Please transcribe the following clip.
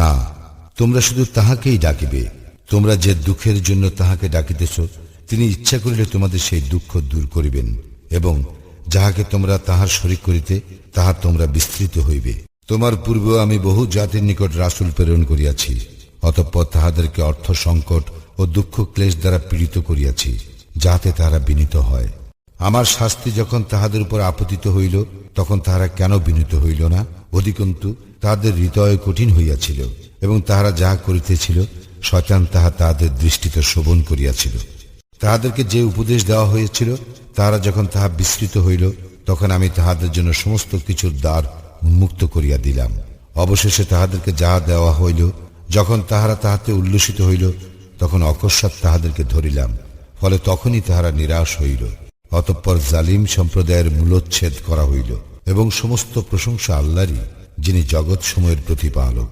না, তোমরা শুধু তাহাকেই ডাকিবে। তোমরা যে দুঃখের জন্য তাহাকে ডাকিতেছ, তিনি ইচ্ছা করিলে তোমাদের সেই দুঃখ দূর করিবেন এবং যাহাকে তোমরা তাহার শরিক করিতে, তাহা তোমরা বিস্তৃত হইবে। তোমার পূর্বেও আমি বহু জাতির নিকট রাসূল প্রেরণ করিয়াছি, অতঃপর তাহাদেরকে অর্থ সংকট ও দুঃখ ক্লেশ দ্বারা পীড়িত করিয়াছি, যাহাতে তাহারা বিনীত হয়। আমার শাস্তি যখন তাহাদের উপর আপতিত হইল, তখন তাহারা কেন বিনীত হইল না? অধিকন্তু, তাহাদের হৃদয় কঠিন হইয়াছিল, এবং তাহারা যাহা করিতেছিল, শয়তান তাহা তাহাদের দৃষ্টিতে শোভন করিয়াছিল। তাহাদেরকে যে উপদেশ দেওয়া হয়েছিল, তাহারা যখন তাহা বিস্তৃত হইল, তখন আমি তাহাদের জন্য সমস্ত কিছুর দ্বার উন্মুক্ত করিয়া দিলাম। অবশেষে তাহাদেরকে যাহা দেওয়া হইল, যখন তাহারা তাহাতে উল্লসিত হইল, তখন অকস্মাৎ তাহাদেরকে ধরিলাম, ফলে তখনই তাহারা নিরাশ হইল। অতঃপর জালিম সম্প্রদায়ের মূলচ্ছেদ করা হইল এবং সমস্ত প্রশংসা আল্লাহরই যিনি জগৎ সময়ের প্রতিপালক।